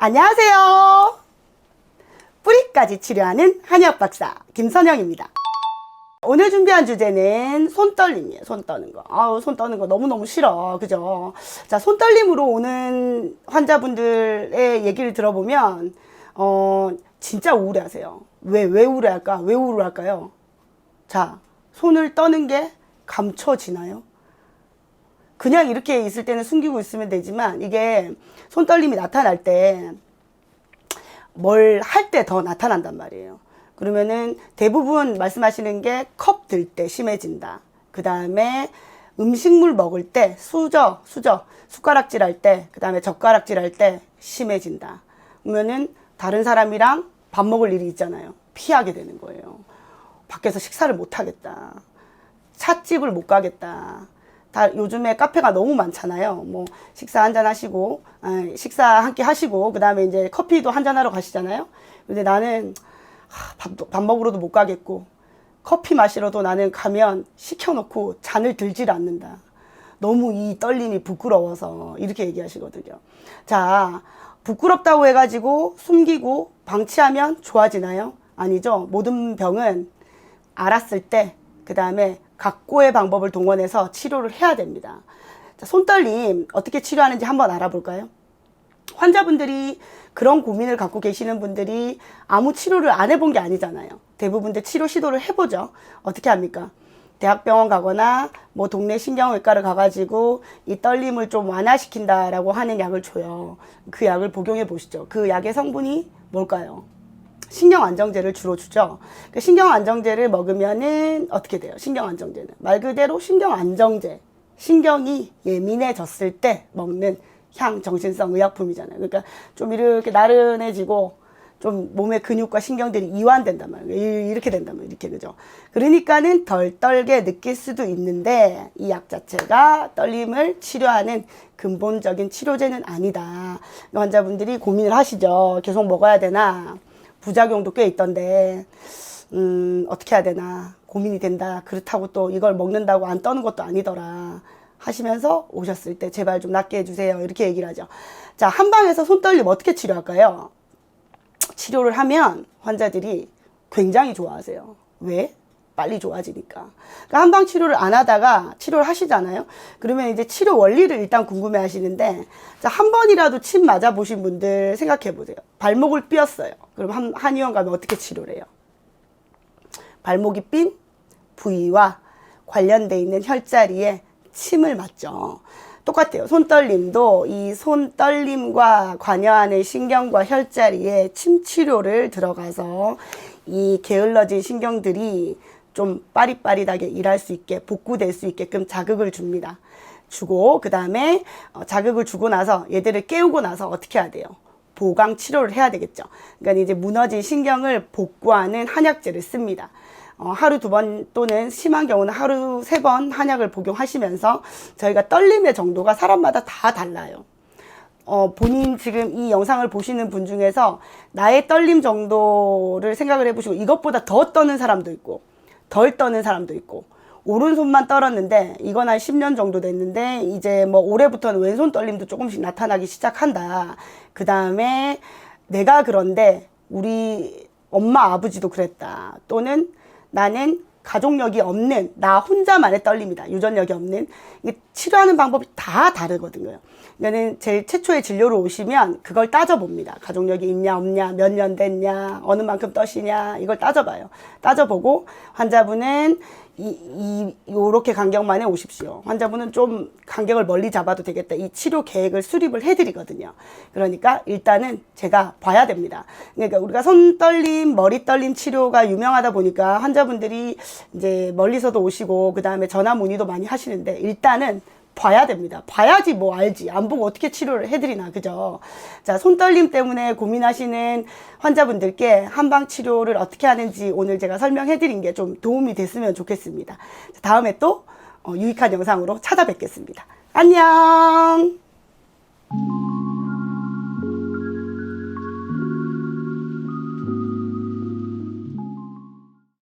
안녕하세요. 뿌리까지 치료하는 한의학 박사 김선영입니다. 오늘 준비한 주제는 손떨림이에요. 손 떠는 거. 아우, 손 떠는 거 너무너무 싫어. 그죠? 자, 손떨림으로 오는 환자분들의 얘기를 들어보면, 어, 진짜 우울해 하세요. 왜, 왜 우울해 할까? 왜 우울할까요? 자, 손을 떠는 게 감춰지나요? 그냥 이렇게 있을 때는 숨기고 있으면 되지만 이게 손떨림이 나타날 때 뭘 할 때 더 나타난단 말이에요. 그러면은 대부분 말씀하시는 게 컵 들 때 심해진다. 그 다음에 음식물 먹을 때 수저, 수저, 숟가락질 할 때, 그 다음에 젓가락질 할 때 심해진다. 그러면은 다른 사람이랑 밥 먹을 일이 있잖아요. 피하게 되는 거예요. 밖에서 식사를 못 하겠다. 찻집을 못 가겠다. 다 요즘에 카페가 너무 많잖아요. 뭐 식사 한잔 하시고 아, 식사 함께 하시고 그다음에 이제 커피도 한잔 하러 가시잖아요. 근데 나는 하, 밥도, 밥 먹으러도 못 가겠고 커피 마시러도 나는 가면 시켜놓고 잔을 들질 않는다. 너무 이 떨림이 부끄러워서 이렇게 얘기하시거든요. 자, 부끄럽다고 해가지고 숨기고 방치하면 좋아지나요? 아니죠. 모든 병은 알았을 때, 그 다음에 각고의 방법을 동원해서 치료를 해야 됩니다. 자, 손떨림 어떻게 치료하는지 한번 알아볼까요? 환자분들이 그런 고민을 갖고 계시는 분들이 아무 치료를 안 해본 게 아니잖아요. 대부분들 치료 시도를 해보죠. 어떻게 합니까? 대학병원 가거나 뭐 동네 신경외과를 가가지고 이 떨림을 좀 완화시킨다라고 하는 약을 줘요. 그 약을 복용해 보시죠. 그 약의 성분이 뭘까요? 신경 안정제를 주로 주죠. 그 신경 안정제를 먹으면은 어떻게 돼요? 신경 안정제는 말 그대로 신경 안정제. 신경이 예민해졌을 때 먹는 향 정신성 의약품이잖아요. 그러니까 좀 이렇게 나른해지고 좀 몸의 근육과 신경들이 이완된단 말이에요. 이렇게 된단 말이에요. 이렇게 그죠? 그러니까는 덜 떨게 느낄 수도 있는데 이 약 자체가 떨림을 치료하는 근본적인 치료제는 아니다. 환자분들이 고민을 하시죠. 계속 먹어야 되나? 부작용도 꽤 있던데 음, 어떻게 해야 되나 고민이 된다. 그렇다고 또 이걸 먹는다고 안 떠는 것도 아니더라. 하시면서 오셨을 때 제발 좀 낫게 해주세요. 이렇게 얘기를 하죠. 자, 한방에서 손떨림 어떻게 치료할까요? 치료를 하면 환자들이 굉장히 좋아하세요. 왜? 빨리 좋아지니까. 그러니까 한방 치료를 안 하다가 치료를 하시잖아요. 그러면 이제 치료 원리를 일단 궁금해 하시는데, 자, 한 번이라도 침 맞아 보신 분들 생각해 보세요. 발목을 삐었어요. 그럼 한, 한의원 가면 어떻게 치료를 해요? 발목이 삔 부위와 관련돼 있는 혈자리에 침을 맞죠. 똑같아요. 손떨림도 이 손떨림과 관여하는 신경과 혈자리에 침 치료를 들어가서 이 게을러진 신경들이 좀 빠릿빠릿하게 일할 수 있게 복구될 수 있게끔 자극을 줍니다. 주고 그 다음에 어, 자극을 주고 나서 얘들을 깨우고 나서 어떻게 해야 돼요? 보강 치료를 해야 되겠죠. 그러니까 이제 무너진 신경을 복구하는 한약제를 씁니다. 어, 하루 두 번 또는 심한 경우는 하루 세 번 한약을 복용하시면서 저희가 떨림의 정도가 사람마다 다 달라요. 어, 본인 지금 이 영상을 보시는 분 중에서 나의 떨림 정도를 생각을 해보시고 이것보다 더 떠는 사람도 있고 덜 떠는 사람도 있고 오른손만 떨었는데 이건 한 10년 정도 됐는데 이제 뭐 올해부터는 왼손 떨림도 조금씩 나타나기 시작한다. 그 다음에 내가 그런데 우리 엄마 아버지도 그랬다. 또는 나는 가족력이 없는 나 혼자만의 떨림이다. 유전력이 없는 치료하는 방법이 다 다르거든요. 그러니까는 제일 최초의 진료로 오시면 그걸 따져봅니다. 가족력이 있냐 없냐 몇 년 됐냐 어느 만큼 떠시냐 이걸 따져봐요. 따져보고 환자분은 이, 이, 요렇게 간격만에 오십시오. 환자분은 좀 간격을 멀리 잡아도 되겠다. 이 치료 계획을 수립을 해드리거든요. 그러니까 일단은 제가 봐야 됩니다. 그러니까 우리가 손 떨림, 머리 떨림 치료가 유명하다 보니까 환자분들이 이제 멀리서도 오시고, 그 다음에 전화 문의도 많이 하시는데, 일단은 봐야 됩니다. 봐야지 뭐 알지. 안 보고 어떻게 치료를 해드리나, 그죠? 자, 손떨림 때문에 고민하시는 환자분들께 한방 치료를 어떻게 하는지 오늘 제가 설명해드린 게 좀 도움이 됐으면 좋겠습니다. 자, 다음에 또 어, 유익한 영상으로 찾아뵙겠습니다. 안녕!